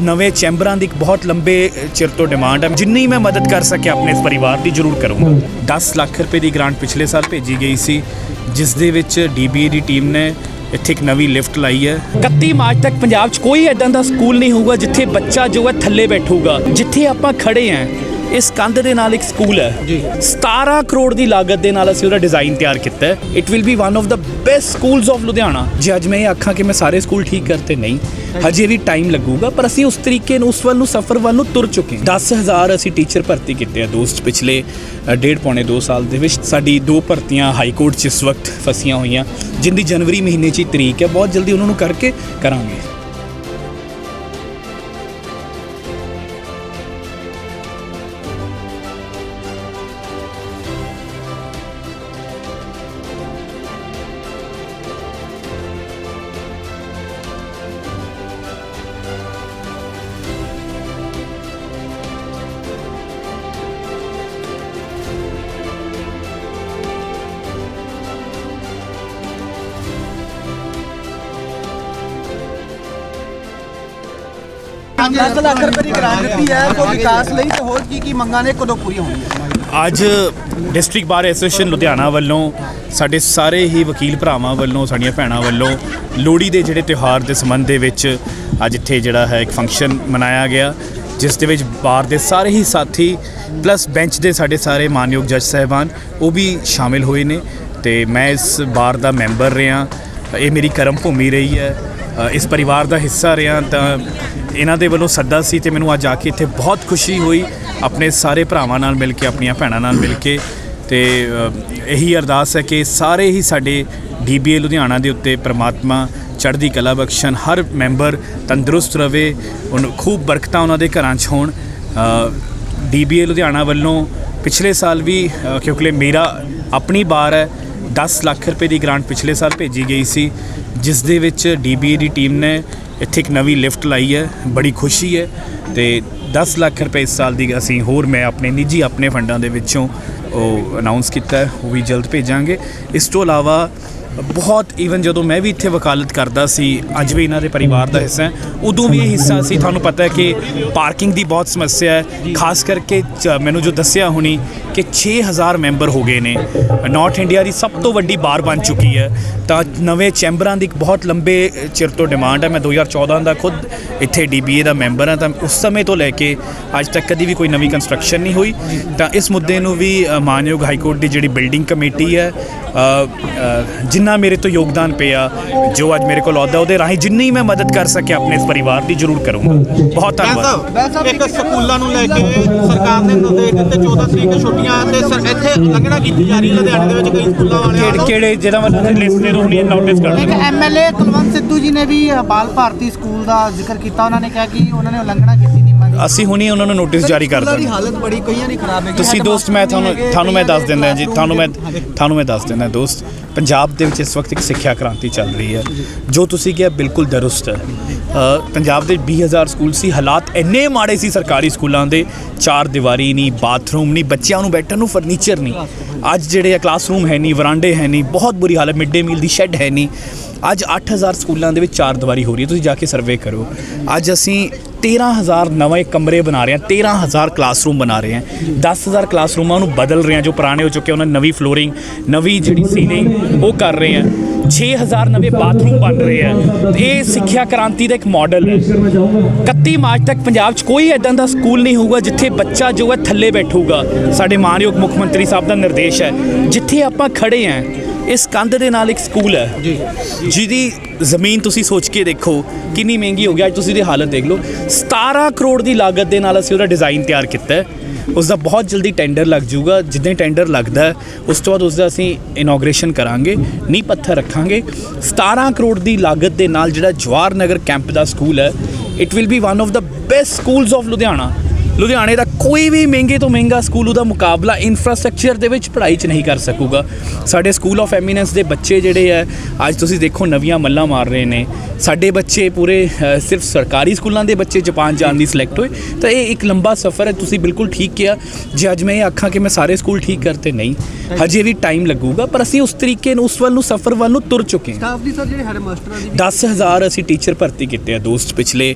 ਨਵੇਂ ਚੈਂਬਰਾਂ ਦੀ ਇੱਕ ਬਹੁਤ ਲੰਬੇ ਚਿਰ ਤੋਂ ਡਿਮਾਂਡ ਹੈ। ਜਿੰਨੀ ਮੈਂ ਮਦਦ ਕਰ ਸਕਿਆ ਆਪਣੇ ਇਸ ਪਰਿਵਾਰ ਦੀ ਜ਼ਰੂਰ ਕਰੂੰਗਾ। 10 ਲੱਖ ਰੁਪਏ ਦੀ ਗ੍ਰਾਂਟ ਪਿਛਲੇ ਸਾਲ ਭੇਜੀ ਗਈ ਸੀ ਜਿਸ ਦੇ ਵਿੱਚ ਡੀਬੀਏ ਦੀ ਟੀਮ ਨੇ ਇੱਥੇ ਇੱਕ ਨਵੀਂ ਲਿਫਟ ਲਾਈ ਹੈ। 31 ਮਾਰਚ ਤੱਕ ਪੰਜਾਬ 'ਚ ਕੋਈ ਐਦਾਂ ਦਾ ਸਕੂਲ ਨਹੀਂ ਹੋਊਗਾ ਜਿੱਥੇ ਬੱਚਾ ਜੋ ਹੈ ਥੱਲੇ ਬੈਠੂਗਾ। ਜਿੱਥੇ ਆਪਾਂ ਖੜੇ ਆਂ ਇਸ ਕੰਧ ਦੇ ਨਾਲ ਇੱਕ ਸਕੂਲ ਹੈ। ਜੀ। 17 ਕਰੋੜ ਦੀ ਲਾਗਤ ਦੇ ਨਾਲ ਅਸੀਂ ਉਹਦਾ ਡਿਜ਼ਾਈਨ ਤਿਆਰ ਕੀਤਾ ਹੈ। It will be one of the best schools of Ludhiana ਜੇ ਅੱਜ ਮੈਂ ਇਹ ਆਖਾਂ ਕਿ ਮੈਂ ਸਾਰੇ ਸਕੂਲ ਠੀਕ ਕਰਤੇ ਨਹੀਂ। ਹਜੇ ਵੀ ਟਾਈਮ ਲੱਗੂਗਾ, ਪਰ ਅਸੀਂ ਉਸ ਤਰੀਕੇ ਨੂੰ, ਉਸ ਵੱਲ ਨੂੰ, ਸਫ਼ਰ ਵੱਲ ਨੂੰ ਤੁਰ ਚੁੱਕੇ ਹਾਂ। 10000 ਅਸੀਂ ਟੀਚਰ ਭਰਤੀ ਕੀਤੇ ਆ ਦੋਸਤ ਪਿਛਲੇ ਡੇਢ ਪੌਣੇ 2 ਸਾਲ ਦੇ ਵਿੱਚ। ਸਾਡੀ ਦੋ ਭਰਤੀਆਂ ਹਾਈ ਕੋਰਟ 'ਚ ਇਸ ਵਕਤ ਫਸੀਆਂ ਹੋਈਆਂ, ਜਿੰਦੀ ਜਨਵਰੀ ਮਹੀਨੇ 'ਚ ਤਰੀਕ ਹੈ। ਬਹੁਤ ਜਲਦੀ ਉਹਨਾਂ ਨੂੰ ਕਰਕੇ ਕਰਾਂਗੇ। ਪੰਜ ਲੱਖ ਰੁਪਏ ਦੀ ਗ੍ਰਾਂਟ ਦਿੱਤੀ ਹੈ, ਕੋਈ ਵਿਕਾਸ ਲਈ ਤੇ ਹੋਰ ਕੀ ਕੀ ਮੰਗਾਂ ਨੇ, ਕਦੋਂ ਪੂਰੀਆਂ ਹੋਣਗੀਆਂ? ਅੱਜ ਡਿਸਟ੍ਰਿਕਟ ਬਾਰ ਐਸੋਸੀਏਸ਼ਨ ਲੁਧਿਆਣਾ ਵੱਲੋਂ, ਸਾਡੇ ਸਾਰੇ ਹੀ ਵਕੀਲ ਭਰਾਵਾਂ ਵੱਲੋਂ, ਸਾਡੀਆਂ ਭੈਣਾਂ ਵੱਲੋਂ ਲੋਹੜੀ ਦੇ ਜਿਹੜੇ ਤਿਉਹਾਰ ਦੇ ਸੰਬੰਧ ਦੇ ਵਿੱਚ ਅੱਜ ਇੱਥੇ ਜਿਹੜਾ ਹੈ ਇੱਕ ਫੰਕਸ਼ਨ ਮਨਾਇਆ ਗਿਆ, ਜਿਸ ਦੇ ਵਿੱਚ ਬਾਰ ਦੇ ਸਾਰੇ ਹੀ ਸਾਥੀ ਪਲੱਸ ਬੈਂਚ ਦੇ ਸਾਡੇ ਸਾਰੇ ਮਾਨਯੋਗ ਜੱਜ ਸਾਹਿਬਾਨ ਉਹ ਵੀ ਸ਼ਾਮਿਲ ਹੋਏ ਨੇ ਤੇ ਮੈਂ ਇਸ ਬਾਰ ਦਾ ਮੈਂਬਰ ਰਿਹਾ। ਇਹ ਮੇਰੀ ਕਰਮ ਭੂਮੀ ਰਹੀ ਹੈ। ਇਸ ਪਰਿਵਾਰ ਦਾ ਹਿੱਸਾ ਰਿਹਾ ਤਾਂ ਇਹਨਾਂ ਦੇ ਵੱਲੋਂ ਸੱਦਾ ਸੀ ਤੇ ਮੈਨੂੰ ਅੱਜ ਆ ਕੇ ਇੱਥੇ ਬਹੁਤ ਖੁਸ਼ੀ ਹੋਈ ਆਪਣੇ ਸਾਰੇ ਭਰਾਵਾਂ ਨਾਲ ਮਿਲ ਕੇ, ਆਪਣੀਆਂ ਭੈਣਾਂ ਨਾਲ ਮਿਲ ਕੇ ਤੇ ਇਹੀ ਅਰਦਾਸ ਹੈ ਕਿ ਸਾਰੇ ਹੀ ਸਾਡੇ ਡੀਬੀਏ ਲੁਧਿਆਣਾ ਦੇ ਉੱਤੇ ਪ੍ਰਮਾਤਮਾ ਚੜ੍ਹਦੀ ਕਲਾ ਬਖਸ਼ਣ, ਹਰ ਮੈਂਬਰ ਤੰਦਰੁਸਤ ਰਵੇ ਉਹਨੂੰ ਖੂਬ ਬਰਕਤਾਂ ਉਹਨਾਂ ਦੇ ਘਰਾਂ 'ਚ ਹੋਣ। ਡੀਬੀਏ ਲੁਧਿਆਣਾ ਵੱਲੋਂ ਪਿਛਲੇ ਸਾਲ ਵੀ ਕਿਉਂਕਿ ਮੇਰਾ ਆਪਣੀ ਬਾਰ ਹੈ 10 ਲੱਖ ਰੁਪਏ ਦੀ ਗ੍ਰਾਂਟ ਪਿਛਲੇ ਸਾਲ ਭੇਜੀ ਗਈ ਸੀ, ਜਿਸ ਦੇ ਵਿੱਚ ਡੀਬੀਏ ਦੀ ਟੀਮ ਨੇ ਇੱਥੇ ਇੱਕ ਨਵੀਂ ਲਿਫਟ ਲਾਈ ਹੈ, ਬੜੀ ਖੁਸ਼ੀ ਹੈ ਤੇ 10 ਲੱਖ ਰੁਪਏ ਇਸ ਸਾਲ ਦੀ ਅਸੀਂ ਹੋਰ ਮੈਂ ਆਪਣੇ ਨਿੱਜੀ ਆਪਣੇ ਫੰਡਾਂ ਦੇ ਵਿੱਚੋਂ ਉਹ ਅਨਾਉਂਸ ਕੀਤਾ ਉਹ ਵੀ ਜਲਦ ਭੇਜਾਂਗੇ। ਇਸ ਤੋਂ ਇਲਾਵਾ ਬਹੁਤ ਈਵਨ ਜਦੋਂ ਮੈਂ ਵੀ ਇੱਥੇ ਵਕਾਲਤ ਕਰਦਾ ਸੀ, ਅੱਜ ਵੀ ਇਹਨਾਂ ਦੇ ਪਰਿਵਾਰ ਦਾ ਹਿੱਸਾ ਹਾਂ, ਉਦੋਂ ਵੀ ਇਹ ਹਿੱਸਾ ਸੀ। ਤੁਹਾਨੂੰ ਪਤਾ ਹੈ ਕਿ ਪਾਰਕਿੰਗ ਦੀ ਬਹੁਤ ਸਮੱਸਿਆ ਹੈ। ਖਾਸ ਕਰਕੇ ਚ- ਮੈਨੂੰ ਜੋ ਦੱਸਿਆ ਹੁਣੀ ਕਿ 6000 ਮੈਂਬਰ ਹੋ ਗਏ ਨੇ। ਨਾਰਥ ਇੰਡੀਆ ਦੀ ਸਭ ਤੋਂ ਵੱਡੀ ਬਾਰ ਬਣ ਚੁੱਕੀ ਹੈ। ਤਾਂ ਨਵੇਂ ਚੈਂਬਰਾਂ ਦੀ ਇੱਕ ਬਹੁਤ ਲੰਬੇ ਚਿਰ ਤੋਂ ਡਿਮਾਂਡ ਹੈ। ਮੈਂ 2014 ਦਾ ਖੁਦ ਇੱਥੇ ਡੀਬੀਏ ਦਾ ਮੈਂਬਰ ਹਾਂ, ਤਾਂ ਉਸ ਸਮੇਂ ਤੋਂ ਲੈ ਕੇ ਅੱਜ ਤੱਕ ਕਦੀ ਵੀ ਕੋਈ ਨਵੀਂ ਕੰਸਟਰਕਸ਼ਨ ਨਹੀਂ ਹੋਈ। ਤਾਂ ਇਸ ਮੁੱਦੇ ਨੂੰ ਵੀ ਮਾਨਯੋਗ ਹਾਈ ਕੋਰਟ ਦੀ ਜਿਹੜੀ ਬਿਲਡਿੰਗ ਕਮੇਟੀ ਹੈ ਜਿਨ੍ਹਾਂ ਜਿੰਨਾ ਮੇਰੇ ਤੋਂ ਯੋਗਦਾਨ ਪਿਆ ਜੋ ਅੱਜ ਮੇਰੇ ਕੋਲ ਅਹੁਦਾ ਉਹਦੇ ਰਾਹੀਂ ਜਿੰਨੀ ਮੈਂ ਮਦਦ ਕਰ ਸਕਿਆ ਆਪਣੇ ਇਸ ਪਰਿਵਾਰ ਦੀ ਜ਼ਰੂਰ ਕਰੂੰਗਾ। ਬਹੁਤ ਧੰਨਵਾਦ। ਇੱਕ ਸਕੂਲਾਂ ਨੂੰ ਲੈ ਕੇ ਸਰਕਾਰ ਨੇ ਨਿਰਦੇਸ਼ ਦਿੱਤੇ 14 ਤਰੀਕ ਛੁੱਟੀਆਂ ਤੇ ਸਰ ਇੱਥੇ ਲੰਘਣਾ ਕੀਤੀ ਜਾ ਰਹੀ ਹੈ ਲੁਧਿਆਣੇ ਦੇ ਵਿੱਚ ਕਈ ਸਕੂਲਾਂ ਵਾਲਿਆਂ ਕਿਹੜੇ ਵੱਲੋਂ ਕਿਹੜੇ ਜਿਹਨਾਂ ਵੱਲੋਂ ਲਿਸਟ ਦੇ ਰੂਪ ਨੋਟਿਸ ਕਰ ਇੱਕ ਐਮਐਲਏ ਕੁਲਵੰਤ ਸਿੱਧੂ ਜੀ ਨੇ ਵੀ ਬਾਲ ਭਾਰਤੀ ਸਕੂਲ ਦਾ ਜ਼ਿਕਰ ਕੀਤਾ ਉਹਨਾਂ ਨੇ ਕਿਹਾ ਕਿ ਉਹਨਾਂ ਨੇ ਉਲੰਘਣਾ ਕੀਤੀ ਦੀ। ਅਸੀਂ ਹੁਣੀ ਉਹਨਾਂ ਨੂੰ ਨੋਟਿਸ ਜਾਰੀ ਕਰ ਦਾਂਗੇ ਹਾਲਤ ਬੜੀ ਕਈਆਂ ਦੀ ਖਰਾਬ ਹੈ ਤੁਸੀਂ ਦੋਸਤ ਮੈਂ ਤੁਹਾਨੂੰ ਤੁਹਾਨੂੰ ਮੈਂ ਦੱਸ ਦਿੰਦਾ ਜੀ ਤੁਹਾਨੂੰ ਮੈਂ ਤੁਹਾਨੂੰ ਮੈਂ ਦੱਸ ਦਿੰਦਾ ਦੋਸਤ। ਪੰਜਾਬ ਦੇ ਵਿੱਚ ਇਸ ਵਕਤ ਇੱਕ ਸਿੱਖਿਆ ਕ੍ਰਾਂਤੀ ਚੱਲ ਰਹੀ ਹੈ, ਜੋ ਤੁਸੀਂ ਕਿਹਾ ਬਿਲਕੁਲ ਦਰੁਸਤ ਹੈ। ਪੰਜਾਬ ਦੇ 20000 ਸਕੂਲ ਸੀ, ਹਾਲਾਤ ਇੰਨੇ ਮਾੜੇ ਸੀ ਸਰਕਾਰੀ ਸਕੂਲਾਂ ਦੇ, ਚਾਰ ਦੀਵਾਰੀ ਨਹੀਂ, ਬਾਥਰੂਮ ਨਹੀਂ, ਬੱਚਿਆਂ ਨੂੰ ਬੈਠਣ ਨੂੰ ਫਰਨੀਚਰ ਨਹੀਂ। ਅੱਜ ਜਿਹੜੇ ਆ ਕਲਾਸਰੂਮ ਹੈ ਨਹੀਂ, ਵਰਾਂਡੇ ਹੈ ਨਹੀਂ, ਬਹੁਤ ਬੁਰੀ ਹਾਲਤ ਮਿਡ ਡੇ ਮੀਲ ਦੀ ਸ਼ੈੱਡ ਹੈ ਨਹੀਂ। ਅੱਜ 8000 ਸਕੂਲਾਂ ਦੇ ਵਿੱਚ ਚਾਰ ਦੀਵਾਰੀ ਹੋ ਰਹੀ ਹੈ, ਤੁਸੀਂ ਜਾ ਕੇ ਸਰਵੇ ਕਰੋ। ਅੱਜ ਅਸੀਂ 13000 ਨਵੇਂ ਕਮਰੇ ਬਣਾ ਰਹੇ ਹਾਂ 13000 ਕਲਾਸਰੂਮ ਬਣਾ ਰਹੇ ਹਾਂ। 10000 ਕਲਾਸਰੂਮਾਂ ਨੂੰ ਬਦਲ ਰਹੇ ਹਾਂ, ਜੋ ਪੁਰਾਣੇ ਹੋ ਚੁੱਕੇ ਉਹਨਾਂ ਨਵੀਂ ਫਲੋਰਿੰਗ ਨਵੀਂ ਜਿਹੜੀ ਸੀਲਿੰਗ ਉਹ ਕਰ ਰਹੇ ਹਾਂ। 6000 ਨਵੇਂ ਬਾਥਰੂਮ ਬਣ ਰਹੇ ਆ। ਇਹ ਸਿੱਖਿਆ ਕ੍ਰਾਂਤੀ ਦਾ ਇੱਕ ਮਾਡਲ ਹੈ। 31 ਮਾਰਚ ਤੱਕ ਪੰਜਾਬ 'ਚ ਕੋਈ ਐਦਾਂ ਦਾ ਸਕੂਲ ਨਹੀਂ ਹੋਊਗਾ, ਜਿੱਥੇ ਬੱਚਾ ਜੋ ਹੈ ਥੱਲੇ ਬੈਠੂਗਾ। ਸਾਡੇ ਮਾਨਯੋਗ ਮੁੱਖ ਮੰਤਰੀ ਸਾਹਿਬ ਦਾ ਨਿਰਦੇਸ਼ ਹੈ, ਜਿੱਥੇ ਆਪਾਂ ਖੜੇ ਆਂ ਇਸ ਕੰਧ ਦੇ ਨਾਲ ਇੱਕ ਸਕੂਲ ਹੈ। ਜੀ। ਜਿਹਦੀ ਜ਼ਮੀਨ ਤੁਸੀਂ ਸੋਚ ਕੇ ਦੇਖੋ ਕਿੰਨੀ ਮਹਿੰਗੀ ਹੋ ਗਈ। ਅੱਜ ਤੁਸੀਂ ਦੀ ਹਾਲਤ ਦੇਖ ਲਓ। 17 ਕਰੋੜ ਦੀ ਲਾਗਤ ਦੇ ਨਾਲ ਅਸੀਂ ਉਹਦਾ ਡਿਜ਼ਾਈਨ ਤਿਆਰ ਕੀਤਾ ਹੈ। ਉਸ ਦਾ ਬਹੁਤ ਜਲਦੀ ਟੈਂਡਰ ਲੱਗ ਜਾਊਗਾ। ਜਿੱਦਾਂ ਟੈਂਡਰ ਲੱਗਦਾ ਉਸ ਤੋਂ ਬਾਅਦ ਉਸ ਦਾ ਅਸੀਂ ਇਨੋਗ੍ਰੇਸ਼ਨ ਕਰਾਂਗੇ ਨੀਂਹ ਪੱਥਰ ਰੱਖਾਂਗੇ। 17 ਕਰੋੜ ਦੀ ਲਾਗਤ ਦੇ ਨਾਲ ਜਿਹੜਾ ਜਵਾਹਰ ਨਗਰ ਕੈਂਪ ਦਾ ਸਕੂਲ ਹੈ it will be one of the best schools of Ludhiana ਲੁਧਿਆਣੇ ਦਾ ਕੋਈ ਵੀ ਮਹਿੰਗੇ ਤੋਂ ਮਹਿੰਗਾ ਸਕੂਲ ਉਹਦਾ ਮੁਕਾਬਲਾ ਇਨਫਰਾਸਟ੍ਰਕਚਰ ਦੇ ਵਿੱਚ ਪੜ੍ਹਾਈ 'ਚ ਨਹੀਂ ਕਰ ਸਕੂਗਾ। ਸਾਡੇ ਸਕੂਲ ਆਫ ਐਮੀਨੈਂਸ ਦੇ ਬੱਚੇ ਜਿਹੜੇ ਆ ਅੱਜ ਤੁਸੀਂ ਦੇਖੋ ਨਵੀਆਂ ਮੱਲਾਂ ਮਾਰ ਰਹੇ ਨੇ। ਸਾਡੇ ਬੱਚੇ ਪੂਰੇ ਸਿਰਫ ਸਰਕਾਰੀ ਸਕੂਲਾਂ ਦੇ ਬੱਚੇ ਜਾਪਾਨ ਜਾਣ ਦੀ ਸਿਲੈਕਟ ਹੋਏ। ਤਾਂ ਇਹ ਇੱਕ ਲੰਬਾ ਸਫ਼ਰ ਹੈ ਤੁਸੀਂ ਬਿਲਕੁਲ ਠੀਕ ਕਿਹਾ। ਜੇ ਅੱਜ ਮੈਂ ਇਹ ਆਖਾਂ ਕਿ ਮੈਂ ਸਾਰੇ ਸਕੂਲ ਠੀਕ ਕਰਤੇ ਨਹੀਂ ਹਜੇ ਵੀ ਟਾਈਮ ਲੱਗੂਗਾ ਪਰ ਅਸੀਂ ਉਸ ਤਰੀਕੇ ਨੂੰ ਉਸ ਵੱਲ ਨੂੰ ਸਫ਼ਰ ਵੱਲ ਨੂੰ ਤੁਰ ਚੁੱਕੇ ਹਾਂ। ਸਟਾਫ ਦੀ ਸਰ ਜਿਹੜੇ ਹੈਡ ਮਾਸਟਰਾਂ ਦੀ 10000 ਅਸੀਂ ਟੀਚਰ ਭਰਤੀ ਕੀਤੇ ਆ ਦੋਸਤ ਪਿਛਲੇ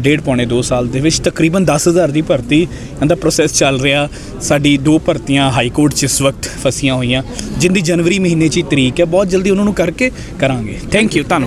ਡੇਢ ਪੌਣੇ 2 ਸਾਲ ਦੇ ਵਿੱਚ ਤਕਰੀਬਨ 10000 ਦੀ ਭਰਤੀ। ਦਾ ਪ੍ਰੋਸੈਸ ਚੱਲ ਰਿਹਾ। ਸਾਡੀ ਦੋ ਭਰਤੀਆਂ ਹਾਈ ਕੋਰਟ 'ਚ ਇਸ ਵਕਤ ਫਸੀਆਂ ਹੋਈਆਂ। ਜਿੰਦੀ ਜਨਵਰੀ ਮਹੀਨੇ 'ਚ ਹੀ ਤਰੀਕ ਹੈ। ਬਹੁਤ ਜਲਦੀ ਉਹਨਾਂ ਨੂੰ ਕਰਕੇ ਕਰਾਂਗੇ। ਥੈਂਕ ਯੂ ਧੰਨਵਾਦ।